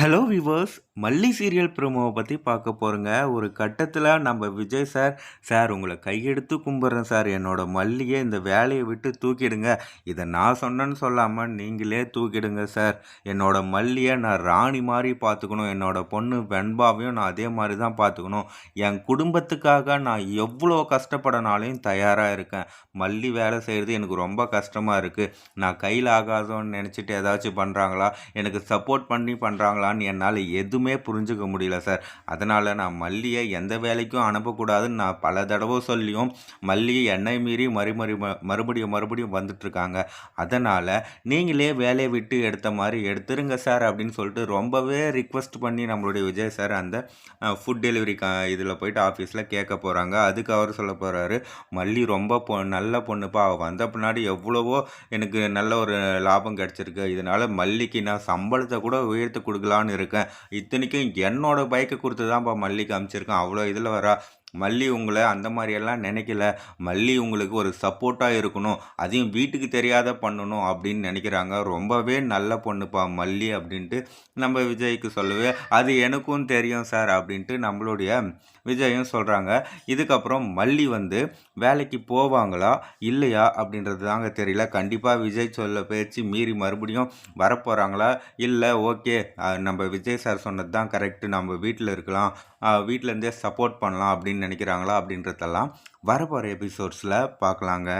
Hello viewers Malli serial ப்ரோமோவை பற்றி பார்க்க போகிறோங்க ஒரு கட்டத்தில் நம்ம விஜய் சார் சார் உங்களை கையெடுத்து கும்பிட்றேன் சார். என்னோட மல்லியை இந்த வேலையை விட்டு தூக்கிடுங்க. இதை நான் சொன்னேன்னு சொல்லாமல் நீங்களே தூக்கிடுங்க சார். என்னோட மல்லியை நான் ராணி மாதிரி பார்த்துக்கணும். என்னோட பொண்ணு வெண்பாவையும் நான் அதே மாதிரி தான் பார்த்துக்கணும். என் குடும்பத்துக்காக நான் எவ்வளோ கஷ்டப்படனாலையும் தயாராக இருக்கேன். மல்லி வேலை செய்கிறது எனக்கு ரொம்ப கஷ்டமாக இருக்குது நான் கையில் ஆகாதோன்னு நினச்சிட்டு ஏதாச்சும் பண்ணுறாங்களா எனக்கு சப்போர்ட் பண்ணி பண்ணுறாங்களா பண்ணுறாங்களான்னு என்னால் எதுவுமே புரிஞ்சுக்க முடியல சார் அதனால் நான் மல்லியை எந்த வேலைக்கும் அனுப்பக்கூடாதுன்னு நான் பல தடவை சொல்லியும் மல்லி என்னை மீறி மறுமறி ம- மறுபடியும் மறுபடியும் வந்துட்டுருக்காங்க அதனால் நீங்களே வேலையை விட்டு எடுத்த மாதிரி எடுத்துருங்க சார் அப்படின்னு சொல்லிட்டு ரொம்பவே ரிக்வெஸ்ட் பண்ணி நம்மளுடைய விஜய் சார் அந்த ஃபுட் டெலிவரி க இதில் போயிட்டு ஆஃபீஸில் கேட்க போகிறாங்க அதுக்கு அவர் சொல்ல போகிறாரு மல்லி ரொம்ப பொ நல்ல பொண்ணுப்பா. அவள் வந்த பின்னாடி எவ்வளவோ எனக்கு நல்ல ஒரு லாபம் கிடச்சிருக்கு. இதனால் மல்லிக்கு நான் சம்பளத்தை கூட உயர்த்து கொடுக்கலாம் கொடுக்கலான்னு இருக்கேன். இத்தனைக்கும் என்னோட பைக்கை கொடுத்து தான்ப்பா மல்லிகை காமிச்சிருக்கேன் அவ்வளோ இதில் வரா. மல்லி உங்களை அந்த மாதிரியெல்லாம் நினைக்கல. மல்லி உங்களுக்கு ஒரு சப்போர்ட்டாக இருக்கணும். அதையும் வீட்டுக்கு தெரியாத பண்ணணும் அப்படின்னு நினைக்கிறாங்க. ரொம்பவே நல்ல பொண்ணுப்பா மல்லி அப்படின்ட்டு நம்ம விஜய்க்கு சொல்லவே அது எனக்கும் தெரியும் சார் அப்படின்ட்டு நம்மளுடைய விஜயும் சொல்கிறாங்க இதுக்கப்புறம் மல்லி வந்து வேலைக்கு போவாங்களா? இல்லையா? அப்படின்றது தாங்க தெரியல. கண்டிப்பாக விஜய் சொல்ல பேச்சு மீறி மறுபடியும் வரப்போகிறாங்களா இல்லை ஓகே நம்ம விஜய் சார் சொன்னது தான் கரெக்டு நம்ம வீட்டில் இருக்கலாம். வீட்டிலேருந்தே சப்போர்ட் பண்ணலாம் அப்படின்னு நினைக்கிறாங்களா அப்படின்றதெல்லாம் வரப்போகிற எபிசோட்ஸில் பார்க்கலாங்க.